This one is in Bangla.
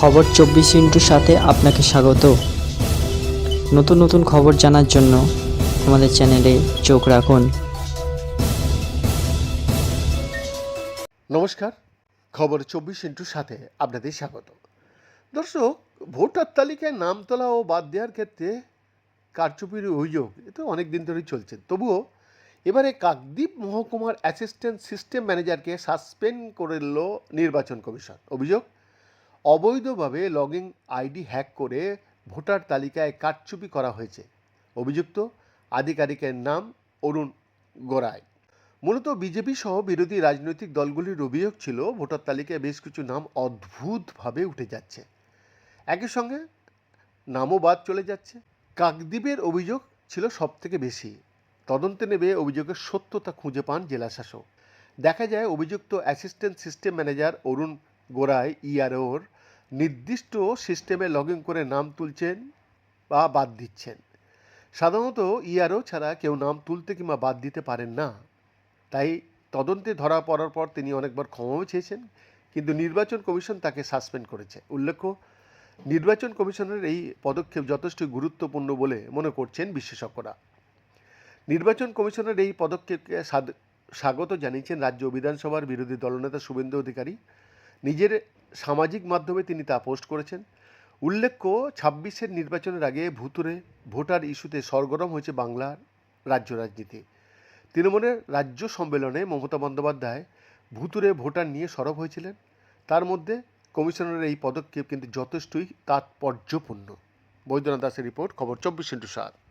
খবর চব্বিশ ইন্টুর সাথে আপনাকে স্বাগত। নতুন নতুন খবর জানার জন্য আমাদের চ্যানেলে চোখ রাখুন। নমস্কার, খবর চব্বিশ ইন্টুর সাথে আপনাদের স্বাগত। দর্শক, ভোটার তালিকায় নাম তোলা ও বাদ দেওয়ার ক্ষেত্রে কারচুপির অভিযোগ, এ তো অনেক দিন ধরেই চলছে। তবুও এবারে কাকদ্বীপ মহকুমার অ্যাসিস্ট্যান্ট সিস্টেম ম্যানেজারকে সাসপেন্ড করল নির্বাচন কমিশন। অভিযোগ অবৈধভাবে লগইন আইডি হ্যাক করে ভোটার তালিকায় কারচুপি করা হয়েছে। অভিযুক্ত আধিকারিকের নাম অরুণ গোড়াই। মূলত বিজেপি সহ বিরোধী রাজনৈতিক দলগুলির অভিযোগ ছিল, ভোটার তালিকায় বেশ কিছু নাম অদ্ভুতভাবে উঠে যাচ্ছে। একই সঙ্গে নামও বাদ চলে যাচ্ছে। কাকদ্বীপের অভিযোগ ছিল সব থেকে বেশি। তদন্তে নেবে অভিযোগের সত্যতা খুঁজে পান জেলাশাসক। দেখা যায়, অভিযুক্ত assistant system manager Arun Gorai ইআরওর নির্দিষ্ট সিস্টেমে লগ ইন করে নাম তুলছেন বা বাদ দিচ্ছেন। সাধারণত ইআরও ছাড়া কেউ নাম তুলতে কিংবা বাদ দিতে পারেন না। তাই তদন্তে ধরা পড়ার পর তিনি অনেকবার ক্ষমাও চেয়েছেন, কিন্তু নির্বাচন কমিশন তাকে সাসপেন্ড করেছে। উল্লেখ্য, নির্বাচন কমিশনের এই পদক্ষেপ যথেষ্ট গুরুত্বপূর্ণ বলে মনে করছেন বিশেষজ্ঞরা। নির্বাচন কমিশনের এই পদক্ষেপকে স্বাগত জানিয়েছেন রাজ্য বিধানসভার বিরোধী দলনেতা শুভেন্দু অধিকারী। নিজের সামাজিক মাধ্যমে তিনি তা পোস্ট করেছেন। উল্লেখ্য, ছাব্বিশের নির্বাচনের আগে ভুতুরে ভোটার ইস্যুতে সরগরম হয়েছে বাংলার রাজ্য রাজনীতি। তৃণমূলের রাজ্য সম্মেলনে মমতা বন্দ্যোপাধ্যায় ভুতুরে ভোটার নিয়ে সরব হয়েছিলেন। তার মধ্যে কমিশনের এই পদক্ষেপ কিন্তু যথেষ্টই তাৎপর্যপূর্ণ। বৈদ্যনাথ দাসের রিপোর্ট, খবর চব্বিশ ইন্টু সাত।